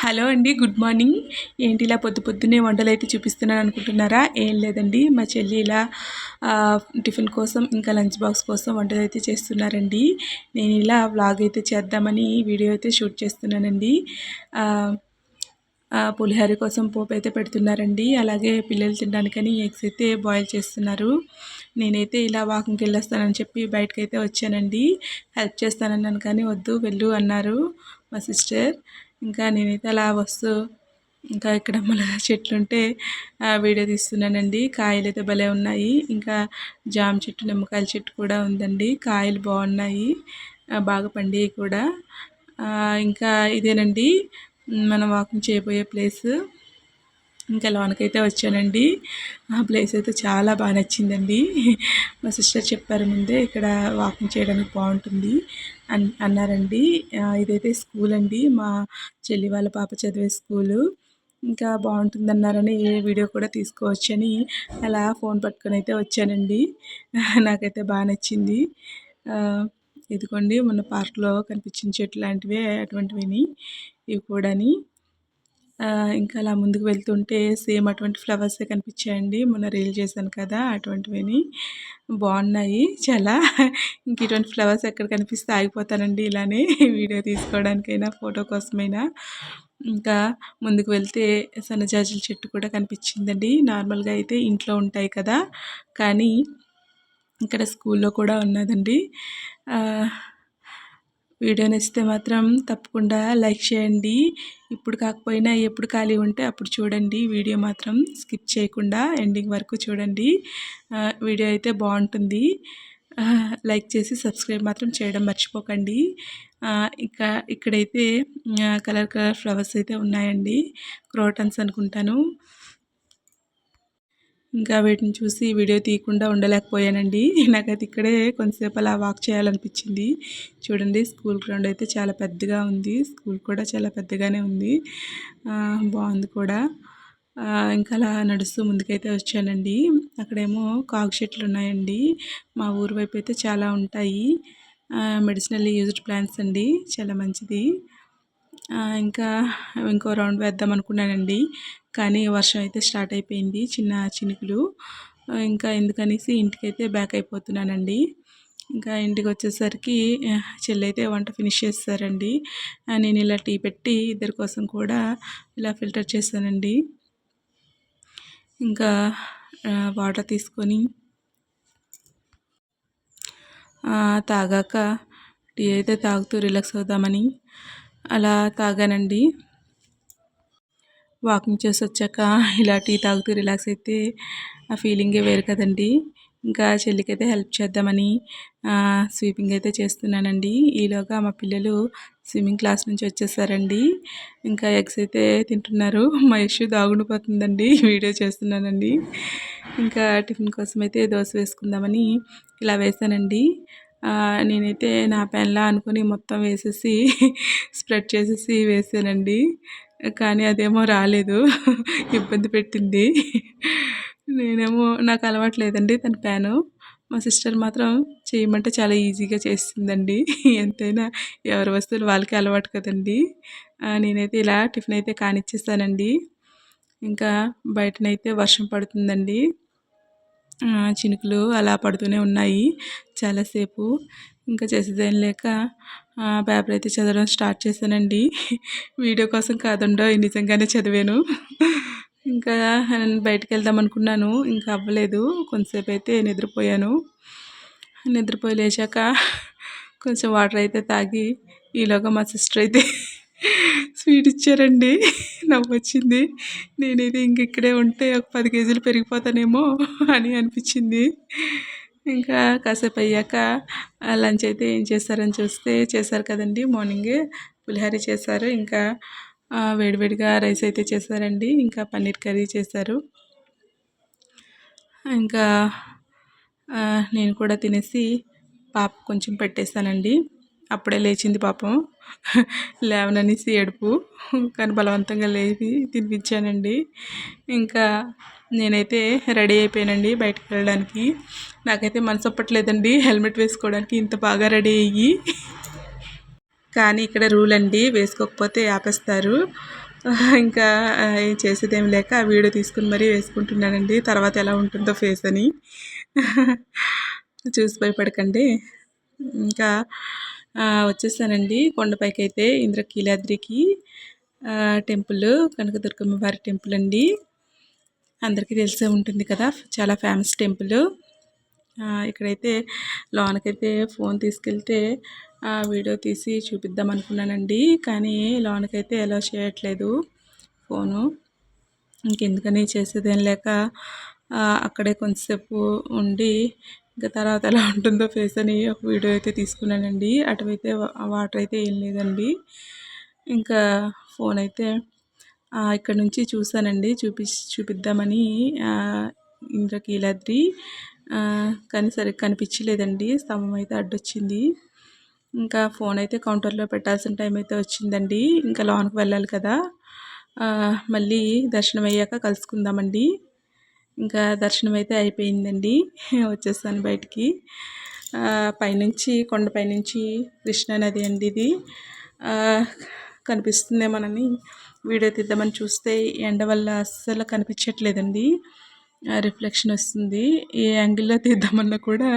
Hello అండి good morning. ఏంటి ఇలా పొద్దు పొద్దున్నే వంటలు అయితే చూపిస్తున్నాను అనుకుంటున్నారా? ఏం లేదండి మా చెల్లి ఇలా టిఫిన్ కోసం ఇంకా లంచ్ బాక్స్ కోసం వంటలు అయితే చేస్తున్నారండి. నేను ఇలా వ్లాగ్ అయితే చేద్దామని వీడియో అయితే షూట్ చేస్తున్నానండి. ఆ, పులిహోర కోసం పోపు అయితే పెడుతున్నారండి. అలాగే పిల్లలు తినడానికని ఎగ్స్ అయితే బాయిల్ చేస్తున్నారు. నేనైతే ఇలా వాకింగ్కి వెళ్ళొస్తానని చెప్పి బయటకు అయితే వచ్చానండి. హెల్ప్ చేస్తానన్నాను కానీ వద్దు వెళ్ళు అన్నారు మా సిస్టర్. ఇంకా నేనైతే అలా వస్తూ ఇంకా ఇక్కడ మన చెట్లు ఉంటే వీడియో తీస్తున్నానండి. కాయలు అయితే భలే ఉన్నాయి. ఇంకా జామ చెట్టు నిమ్మకాయల చెట్టు కూడా ఉందండి. కాయలు బాగున్నాయి. బాగా పండి కూడా. ఇంకా ఇదేనండి. మనం వాకింగ్ చేయబోయే ప్లేస్. ఇంకా లోనకైతే వచ్చానండి. ఆ ప్లేస్ అయితే చాలా బాగా నచ్చిందండి. మా సిస్టర్ చెప్పారు ముందే ఇక్కడ వాకింగ్ చేయడానికి బాగుంటుంది. అన్ అన్నారండి. ఇదైతే స్కూల్ అండి. మా చెల్లి వాళ్ళ పాప చదివే స్కూలు. ఇంకా బాగుంటుంది అన్నారని ఏ వీడియో కూడా తీసుకోవచ్చని అలా ఫోన్ పట్టుకొని అయితే వచ్చానండి. నాకైతే బాగా నచ్చింది. ఇదిగోండి మొన్న పార్క్లో కనిపించిన చెట్లు లాంటివే అటువంటివి ఇవి కూడాని. ఇంకా అలా ముందుకు వెళ్తుంటే సేమ్ అటువంటి ఫ్లవర్సే కనిపించాయండి. మొన్న రీల్ చేశాను కదా అటువంటివి బాగున్నాయి. చాలా. ఇంక ఇటువంటి ఫ్లవర్స్ ఎక్కడ కనిపిస్తే ఆగిపోతానండి ఇలానే వీడియో తీసుకోవడానికైనా ఫోటో కోసమైనా. ఇంకా ముందుకు వెళ్తే సన్నజాజుల చెట్టు కూడా కనిపించిందండి. నార్మల్గా అయితే ఇంట్లో ఉంటాయి కదా కానీ ఇక్కడ స్కూల్లో కూడా ఉన్నదండి. వీడియో నచ్చితే మాత్రం తప్పకుండా లైక్ చేయండి. ఇప్పుడు కాకపోయినా ఎప్పుడు ఖాళీ ఉంటే అప్పుడు చూడండి. వీడియో మాత్రం స్కిప్ చేయకుండా ఎండింగ్ వరకు చూడండి. వీడియో అయితే బాగుంటుంది. లైక్ చేసి సబ్స్క్రైబ్ మాత్రం చేయడం మర్చిపోకండి. ఇంకా ఇక్కడైతే కలర్ కలర్ ఫ్లవర్స్ అయితే ఉన్నాయండి. క్రోటన్స్ అనుకుంటాను. ఇంకా వీటిని చూసి వీడియో తీయకుండా ఉండలేకపోయానండి. నాకైతే ఇక్కడే కొంతసేపు అలా వాక్ చేయాలనిపించింది. చూడండి స్కూల్ గ్రౌండ్ అయితే చాలా పెద్దగా ఉంది. స్కూల్ కూడా చాలా పెద్దగానే ఉంది. బాగుంది కూడా. ఇంకా అలా నడుస్తూ ముందుకైతే వచ్చానండి. అక్కడేమో కాగు చెట్లు ఉన్నాయండి. మా ఊరు వైపు అయితే చాలా ఉంటాయి. మెడిసినల్ యూజ్డ్ ప్లాంట్స్ అండి. చాలా మంచిది. ఇంకా ఇంకో రౌండ్ వేద్దాం అనుకున్నానండి. కానీ వర్షం అయితే స్టార్ట్ అయిపోయింది. చిన్న చినుకులు. ఇంకా ఎందుకనేసి ఇంటికైతే బ్యాక్ అయిపోతున్నానండి. ఇంకా ఇంటికి వచ్చేసరికి చెల్లైతే చెల్లి అయితే వంట ఫినిష్ చేస్తారండి. నేను ఇలా టీ పెట్టి ఇద్దరి కోసం కూడా ఇలా ఫిల్టర్ చేశానండి ఇంకా వాటర్ తీసుకొని తాగాక టీ అయితే తాగుతూ రిలాక్స్ అవుదామని అలా తాగానండి. వాకింగ్ చేసి వచ్చాక ఇలా టీ తాగుతూ రిలాక్స్ అయితే ఆ ఫీలింగే వేరు కదండి. ఇంకా చెల్లికి అయితే హెల్ప్ చేద్దామని స్వీపింగ్ అయితే చేస్తున్నానండి. ఈలోగా మా పిల్లలు స్విమ్మింగ్ క్లాస్ నుంచి వచ్చేసారండి. ఇంకా ఎగ్స్ అయితే తింటున్నారు. మా యశు దాగుండిపోతుందండి వీడియో చేస్తున్నానండి. ఇంకా టిఫిన్ కోసం అయితే దోశ వేసుకుందామని ఇలా వేసానండి. నేనైతే నా పెన్లా అనుకుని మొత్తం వేసేసి స్ప్రెడ్ చేసేసి వేసానండి. కానీ అదేమో రాలేదు. ఇబ్బంది పెట్టింది. నేనేమో నాకు అలవాటు లేదండి తన ప్యాను మా సిస్టర్ మాత్రం చేయమంటే చాలా ఈజీగా చేస్తుందండి. ఎంతైనా ఎవరి వస్తువులు వాళ్ళకి అలవాటు కదండి. నేనైతే ఇలా టిఫిన్ అయితే కానిచ్చేస్తానండి. ఇంకా బయటనైతే వర్షం పడుతుందండి. చినుకులు అలా పడుతూనే ఉన్నాయి చాలాసేపు ఇంకా చేసేదేం లేక పేపర్ అయితే చదవడం స్టార్ట్ చేశానండి. వీడియో కోసం కాదుండో నిజంగానే చదివాను. ఇంకా నేను వెళ్దాం అనుకున్నాను ఇంకా అవ్వలేదు. కొంతసేపు అయితే నిద్రపోయాను. నిద్రపోయి లేచాక కొంచెం వాటర్ అయితే తాగి ఈలోగా మా సిస్టర్ అయితే స్వీట్ ఇచ్చారండి. నవ్వొచ్చింది. నేనైతే ఇంక ఇక్కడే ఉంటే ఒక పది కేజీలు పెరిగిపోతానేమో అని అనిపించింది. ఇంకా కాసేపు అయ్యాక లంచ్ అయితే ఏం చేస్తారని చూస్తే చేశారు కదండి మార్నింగే పులిహారి చేశారు. ఇంకా వేడివేడిగా రైస్ అయితే చేశారండి. ఇంకా పన్నీర్ కర్రీ చేశారు. ఇంకా నేను కూడా తినేసి పాప కొంచెం పెట్టేస్తానండి. అప్పుడే లేచింది పాపం. లేవననేసి ఏడుపు. కానీ బలవంతంగా లేపి తినిపించానండి. ఇంకా నేనైతే రెడీ అయిపోయానండి బయటకు వెళ్ళడానికి. నాకైతే మనసు ఒప్పట్లేదండి హెల్మెట్ వేసుకోవడానికి ఇంత బాగా రెడీ అయ్యి. కానీ ఇక్కడ రూల్ అండి వేసుకోకపోతే ఆపేస్తారు. ఇంకా ఏం చేసేదేం లేక వీడియో తీసుకుని మరీ వేసుకుంటున్నానండి. తర్వాత ఎలా ఉంటుందో ఫేస్ అని. చూసి భయపడకండి. ఇంకా వచ్చేసానండి. కొండపైకి అయితే ఇంద్రకీలాద్రికి టెంపుల్ కనకదుర్గమ్మ వారి టెంపుల్ అండి. అందరికీ తెలిసే ఉంటుంది కదా చాలా ఫేమస్ టెంపుల్. ఇక్కడైతే లోనకైతే ఫోన్ తీసుకెళ్తే వీడియో తీసి చూపిద్దాం అనుకున్నానండి. కానీ లోనకైతే ఎలా చేయట్లేదు ఫోను. ఇంకెందుకని చేసేదేం లేక అక్కడే కొంతసేపు ఉండి ఇంకా తర్వాత ఎలా ఉంటుందో ఫేస్ అని ఒక వీడియో అయితే తీసుకున్నానండి. అటువైతే వాటర్ అయితే ఏం లేదండి. ఇంకా ఫోన్ అయితే ఇక్కడ నుంచి చూసానండి చూపి చూపిద్దామని ఇంద్రకీలాద్రి కానీ సరిగ్గా కనిపించలేదండి. స్తంభం అయితే అడ్డొచ్చింది. ఇంకా ఫోన్ అయితే కౌంటర్లో పెట్టాల్సిన టైం అయితే వచ్చిందండి. ఇంకా లోనికి వెళ్ళాలి కదా. మళ్ళీ దర్శనం అయ్యాక కలుసుకుందామండి. ఇంకా దర్శనం అయితే అయిపోయిందండి. వచ్చేసాను బయటికి. పైనుంచి కొండపై నుంచి నది అండి ఇది. కనిపిస్తుంది మనని. వీడియో తీద్దామని చూస్తే ఎండ వల్ల అస్సలు కనిపించట్లేదండి. రిఫ్లెక్షన్ వస్తుంది. ఏ యాంగిల్లో తీద్దామన్నా కూడా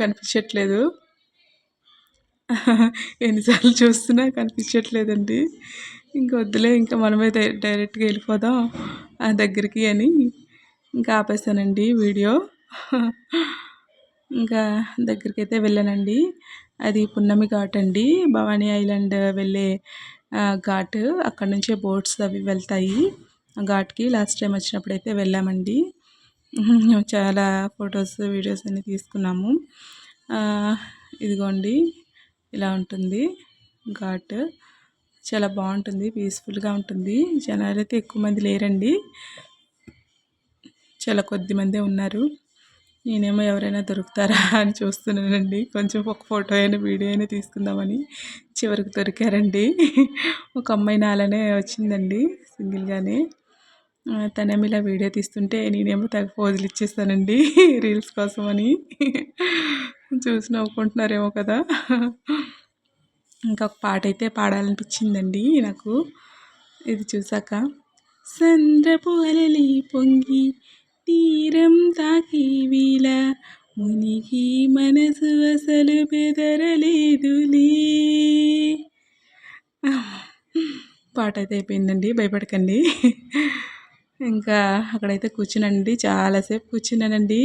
కనిపించట్లేదు. ఎన్నిసార్లు చూస్తున్నా కనిపించట్లేదండి. ఇంకా వద్దులే ఇంకా మనమే డైరెక్ట్గా వెళ్ళిపోదాం ఆ దగ్గరికి అని. ఇంకా ఆపేసానండి వీడియో. ఇంకా దగ్గరికి అయితే వెళ్ళానండి. అది పున్నమి ఘాట్ అండి. భవానీ ఐలాండ్ వెళ్ళే ఘాట్. అక్కడ నుంచే బోట్స్ అవి వెళ్తాయి. ఆ ఘాట్కి లాస్ట్ టైం వచ్చినప్పుడు అయితే వెళ్ళామండి. చాలా ఫొటోస్ వీడియోస్ అన్నీ తీసుకున్నాము. ఇదిగోండి. ఇలా ఉంటుంది ఘాట్. చాలా బాగుంటుంది పీస్ఫుల్గా ఉంటుంది. జనాలు అయితే ఎక్కువ మంది లేరండి. చాలా కొద్ది మందే ఉన్నారు. నేనేమో ఎవరైనా దొరుకుతారా అని చూస్తున్నానండి. కొంచెం ఒక ఫోటో అయినా వీడియో అయినా తీసుకుందామని చివరికి దొరికారండి. ఒక అమ్మాయి నాలనే వచ్చిందండి సింగిల్గానే తనేమో ఇలా వీడియో తీస్తుంటే నేనేమో తగ్గ పోజులు ఇచ్చేస్తానండి రీల్స్ కోసం అని చూసి నవ్వుకుంటున్నారేమో కదా. ఇంకా ఒక పాట అయితే పాడాలనిపించిందండి నాకు. ఇది చూసాక. చంద్రపు అలలి పొంగి తీరం తాకి వీల మునిగి మనసు అసలు బెదరలేదులే పాట అయితే అయిపోయిందండి భయపడకండి ఇంకా అక్కడైతే కూర్చునండి చాలాసేపు కూర్చున్నానండి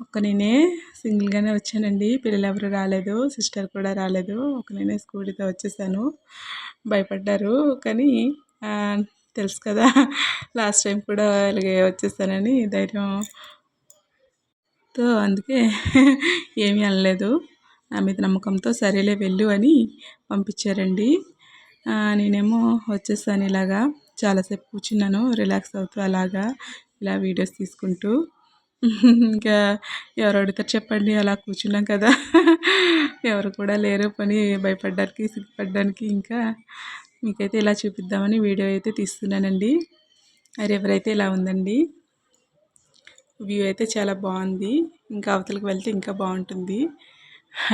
ఒక్క నేనే సింగిల్గానే వచ్చానండి పిల్లలు ఎవరు రాలేదు సిస్టర్ కూడా రాలేదు ఒక నేనే స్కూటీతో వచ్చేసాను భయపడ్డారు కానీ తెలుసు కదా. లాస్ట్ టైం కూడా అలాగే వచ్చేసానని ధైర్యం. తో అందుకే ఏమీ అనలేదు. నా మీద నమ్మకంతో సరేలే వెళ్ళు అని పంపించారండి. నేనేమో వచ్చేసాను ఇలాగా. చాలాసేపు కూర్చున్నాను రిలాక్స్ అవుతూ అలాగా ఇలా వీడియోస్ తీసుకుంటూ. ఇంకా ఎవరు అడుగుతారు చెప్పండి అలా కూర్చున్నాం కదా. ఎవరు కూడా లేరు పని భయపడడానికి సిగ్గుపడడానికి ఇంకా. మీకైతే ఇలా చూపిద్దామని వీడియో అయితే తీస్తున్నానండి. రివర్ అయితే ఇలా ఉందండి. వ్యూ అయితే చాలా బాగుంది. ఇంకా అవతలకి వెళ్తే ఇంకా బాగుంటుంది.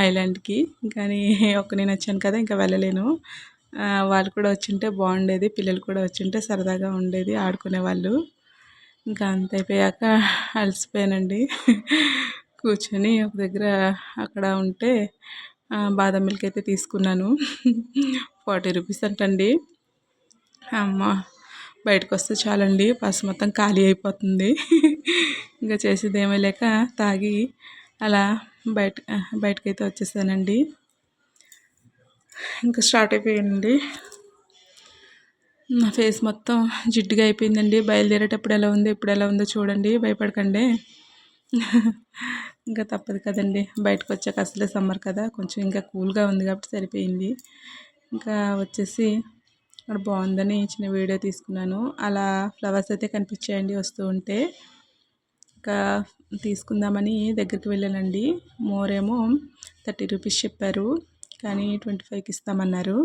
ఐలాండ్కి కానీ ఒక్క నేను వచ్చాను కదా ఇంకా వెళ్ళలేను. వాళ్ళు కూడా వచ్చింటే బాగుండేది పిల్లలు కూడా వచ్చింటే సరదాగా ఉండేది ఆడుకునే వాళ్ళు. ఇంకా అంత అయిపోయాక అలసిపోయానండి. కూర్చొని ఒక దగ్గర అక్కడ ఉంటే బాదం మిల్క్ అయితే తీసుకున్నాను. ఫార్టీ రూపీస్ అంటండి. అమ్మ బయటకు వస్తే చాలండి. బస్సు మొత్తం ఖాళీ అయిపోతుంది. ఇంకా చేసేది ఏమీ లేక తాగి అలా బయట బయటకైతే వచ్చేసానండి. ఇంకా స్టార్ట్ అయిపోయానండి నా ఫేస్ మొత్తం జిడ్డుగా అయిపోయిందండి. బయలుదేరేటప్పుడు ఎలా ఉందో ఇప్పుడు ఎలా ఉందో చూడండి. భయపడకండి. ఇంకా తప్పదు కదండి. బయటకు వచ్చాక అసలే సమ్మర్ కదా. కొంచెం ఇంకా కూల్గా ఉంది కాబట్టి సరిపోయింది. ఇంకా వచ్చేసి అక్కడ బాగుందని చిన్న వీడియో తీసుకున్నాను. అలా ఫ్లవర్స్ అయితే కనిపించాయండి వస్తూ ఉంటే. ఇంకా తీసుకుందామని దగ్గరికి వెళ్ళానండి. మోరేమో థర్టీ రూపీస్ చెప్పారు. కానీ ట్వంటీ ఫైవ్కి ఇస్తామన్నారు.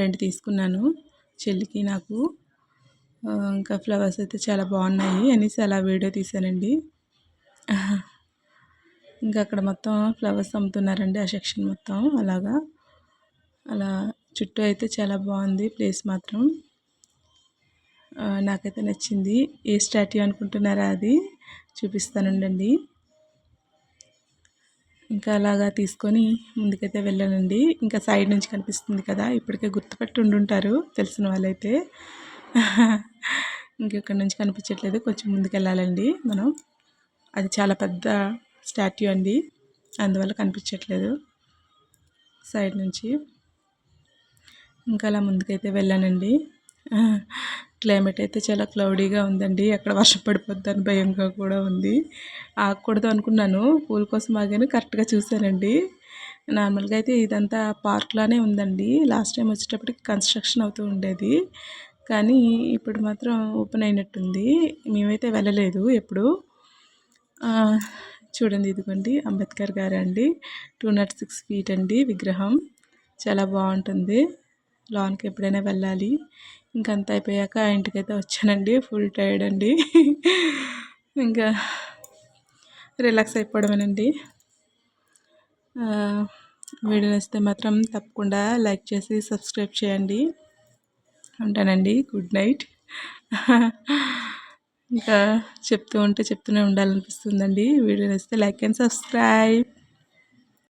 రెండు తీసుకున్నాను. చెల్లికి నాకు. ఇంకా ఫ్లవర్స్ అయితే చాలా బాగున్నాయి. అనేసి అలా వీడియో తీశానండి. ఇంకా అక్కడ మొత్తం ఫ్లవర్స్ అమ్ముతున్నారండి ఆ సెక్షన్ మొత్తం అలాగా. అలా చుట్టూ అయితే చాలా బాగుంది ప్లేస్ మాత్రం. నాకైతే నచ్చింది. ఏ స్టాట్యూ అనుకుంటున్నారా అది? చూపిస్తానుండండి ఇంకా అలాగా తీసుకొని ముందుకైతే వెళ్ళానండి. ఇంకా సైడ్ నుంచి కనిపిస్తుంది కదా ఇప్పటికే గుర్తుపట్టి ఉండుంటారు తెలిసిన వాళ్ళైతే. ఇంకెక్కడి నుంచి కనిపించట్లేదు కొంచెం ముందుకు వెళ్ళాలండి మనం. అది చాలా పెద్ద స్టాట్యూ అండి అందువల్ల కనిపించట్లేదు సైడ్ నుంచి. ఇంకా అలా ముందుకైతే వెళ్ళానండి. క్లైమేట్ అయితే చాలా క్లౌడీగా ఉందండి. ఎక్కడ వర్షం పడిపోద్దని భయంగా కూడా ఉంది. ఆగకూడదు అనుకున్నాను. పూల కోసం ఆగాను. కరెక్ట్గా చూశానండి. నార్మల్గా అయితే ఇదంతా పార్క్లానే ఉందండి. లాస్ట్ టైం వచ్చేటప్పటికి కన్స్ట్రక్షన్ అవుతూ ఉండేది. కానీ ఇప్పుడు మాత్రం ఓపెన్ అయినట్టుంది. మేమైతే వెళ్ళలేదు ఎప్పుడు. చూడండి ఇదిగోండి. అంబేద్కర్ గారు అండి టూ నాట్ సిక్స్ ఫీట్ అండి విగ్రహం. చాలా బాగుంటుంది. లాన్కి ఎప్పుడైనా వెళ్ళాలి. ఇంకంత అయిపోయాక ఇంటికైతే వచ్చానండి. ఫుల్ టైర్డ్ అండి. ఇంకా రిలాక్స్ అయిపోవడమేనండి. వీడియో నచ్చితే మాత్రం తప్పకుండా లైక్ చేసి సబ్స్క్రైబ్ చేయండి. ఉంటానండి. Good night. ఇంకా చెప్తూ ఉంటే చెప్తూనే ఉండాలనిపిస్తుందండి. వీడియో నచ్చితే లైక్ అండ్ సబ్స్క్రైబ్.